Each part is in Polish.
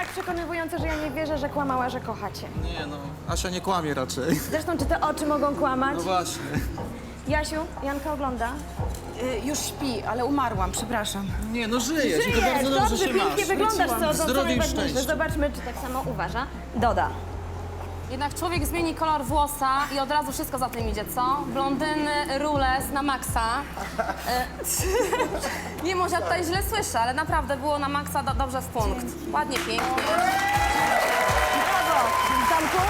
przekonywujące, że ja nie wierzę, że kłamała, że kochacie. Nie no, Asia nie kłamie raczej. Zresztą, czy te oczy mogą kłamać? No właśnie. Jasiu, Janka ogląda. Y, już śpi, ale umarłam, przepraszam. Nie no, żyjesz i to Żyjesz, bardzo dobrze, dobrze, się pięknie masz. wyglądasz, co, co, co Zdrowie i najważniejsze. szczęście. Zobaczmy, czy tak samo uważa. Doda. Jednak człowiek zmieni kolor włosa i od razu wszystko za tym idzie, co? Blondyny, rules na maksa. Nie może, ja tutaj źle słyszę, ale naprawdę było na maksa do, dobrze w punkt. Ładnie, pięknie. Brawo. Tomku?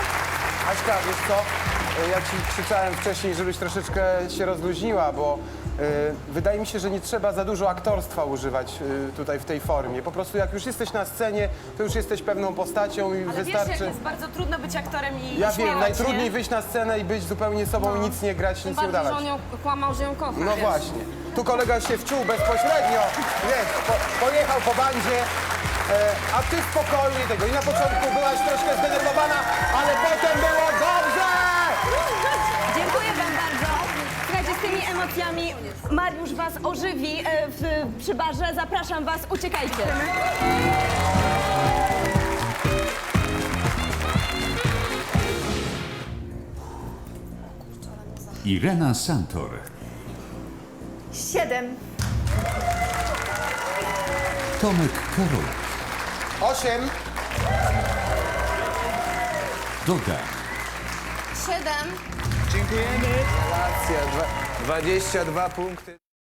Aśka, wiesz co? Ja ci krzyczałem wcześniej, żebyś troszeczkę się rozluźniła, bo y, wydaje mi się, że nie trzeba za dużo aktorstwa używać y, tutaj w tej formie. Po prostu jak już jesteś na scenie, to już jesteś pewną postacią i Ale wystarczy... wiesz, jak jest bardzo trudno być aktorem i ja wiem, najtrudniej nie? wyjść na scenę i być zupełnie sobą i nic nie grać, Tym nic nie bardziej, że udawać. on ją kłamał, że ją kocha. No wiesz. właśnie. Tu kolega się wczuł bezpośrednio, wiesz, po, pojechał po bandzie, e, a ty spokojnie tego. I na początku byłaś troszkę zdenerwowana, ale potem Mariusz was ożywi e, w, przy barze. Zapraszam was, uciekajcie. Irena Santor, Siedem. Tomek Karol, Osiem. Doda, Siedem. Racja, dwa, 22 punkty.